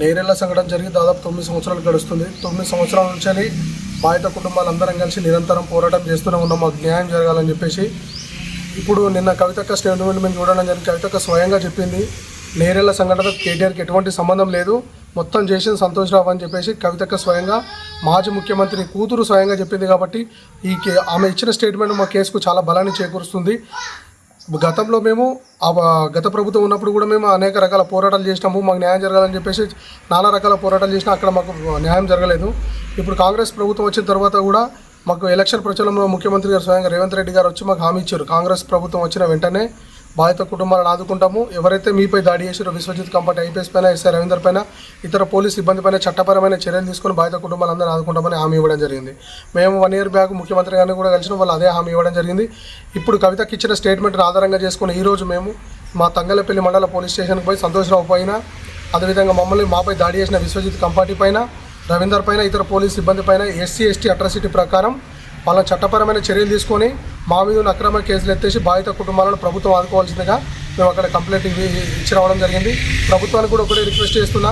నేరేళ్ళ సంఘటన జరిగి దాదాపు తొమ్మిది సంవత్సరాలు గడుస్తుంది. తొమ్మిది సంవత్సరాల నుంచి బాధిత కుటుంబాలందరం కలిసి నిరంతరం పోరాటం చేస్తూనే ఉన్నాం. మాకు న్యాయం జరగాలని చెప్పేసి ఇప్పుడు నిన్న కవితక్క స్టేట్మెంట్ మేము చూడడం జరిగింది. కవితక్క స్వయంగా చెప్పింది నేరేళ్ళ సంఘటన కేటీఆర్కి ఎటువంటి సంబంధం లేదు. మొత్తం చేసింది సంతోష్ రావు అని చెప్పేసి కవితక్క స్వయంగా మాజీ ముఖ్యమంత్రి కూతురు స్వయంగా చెప్పింది కాబట్టి ఈ కే ఆమె ఇచ్చిన స్టేట్మెంట్ మా కేసుకు చాలా బలాన్ని చేకూరుస్తుంది. గతంలో మేము ఆ గత ప్రభుత్వం ఉన్నప్పుడు కూడా మేము అనేక రకాల పోరాటాలు చేసినాము మాకు న్యాయం జరగాలని చెప్పేసి నానా రకాల పోరాటాలు చేసినా అక్కడ మాకు న్యాయం జరగలేదు. ఇప్పుడు కాంగ్రెస్ ప్రభుత్వం వచ్చిన తర్వాత కూడా మాకు ఎలక్షన్ ప్రచారంలో ముఖ్యమంత్రి గారు స్వయంగా రేవంత్ రెడ్డి గారు వచ్చి మాకు హామీ ఇచ్చారు. కాంగ్రెస్ ప్రభుత్వం వచ్చిన వెంటనే బాధిత కుటుంబాలను ఆదుకుంటాము. ఎవరైతే మీపై దాడి చేసారో విశ్వజిత్ కంపటి ఐపీఎస్ పైన ఎస్ఐ రవీందర్ పైన ఇతర పోలీస్ సిబ్బంది పైన చట్టపరమైన చర్యలు తీసుకొని బాధిత కుటుంబాలందరూ ఆదుకుంటామని హామీ ఇవ్వడం జరిగింది. మేము వన్ ఇయర్ బ్యాక్ ముఖ్యమంత్రి గారిని కూడా కలిసిన. వాళ్ళు అదే హామీ ఇవ్వడం జరిగింది. ఇప్పుడు కవితకి ఇచ్చిన స్టేట్మెంట్ను ఆధారంగా చేసుకుని ఈరోజు మేము మా తంగలపల్లి మండల పోలీస్ స్టేషన్కి పోయి సంతోషరావు పైన అదేవిధంగా మమ్మల్ని మాపై దాడి చేసిన విశ్వజిత్ కంపాటి పైన రవీందర్ పైన ఇతర పోలీస్ సిబ్బంది పైన ఎస్సీ ఎస్టీ అట్రాసిటీ ప్రకారం వాళ్ళ చట్టపరమైన చర్యలు తీసుకొని మా మీద ఉన్న అక్రమ కేసులు ఎత్తేసి బాధిత కుటుంబాలను ప్రభుత్వం ఆదుకోవాల్సిందిగా మేము అక్కడ కంప్లైంట్ ఇవి ఇచ్చి రావడం జరిగింది. ప్రభుత్వానికి కూడా ఒకటే రిక్వెస్ట్ చేస్తున్నా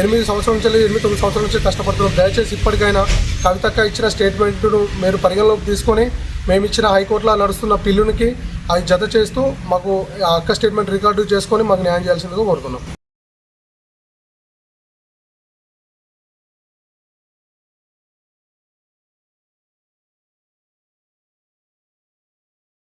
ఎనిమిది సంవత్సరాల నుంచి ఎనిమిది తొమ్మిది సంవత్సరాల నుంచి కష్టపడుతున్నాం. దయచేసి ఇప్పటికైనా కవితక్క ఇచ్చిన స్టేట్మెంట్ను మీరు పరిగణలోకి తీసుకొని మేము ఇచ్చిన హైకోర్టులో నడుస్తున్న పిల్లునికి అది జత చేస్తూ మాకు ఆ అక్క స్టేట్మెంట్ రికార్డు చేసుకొని మాకు న్యాయం చేయాల్సిందిగా కోరుతున్నాం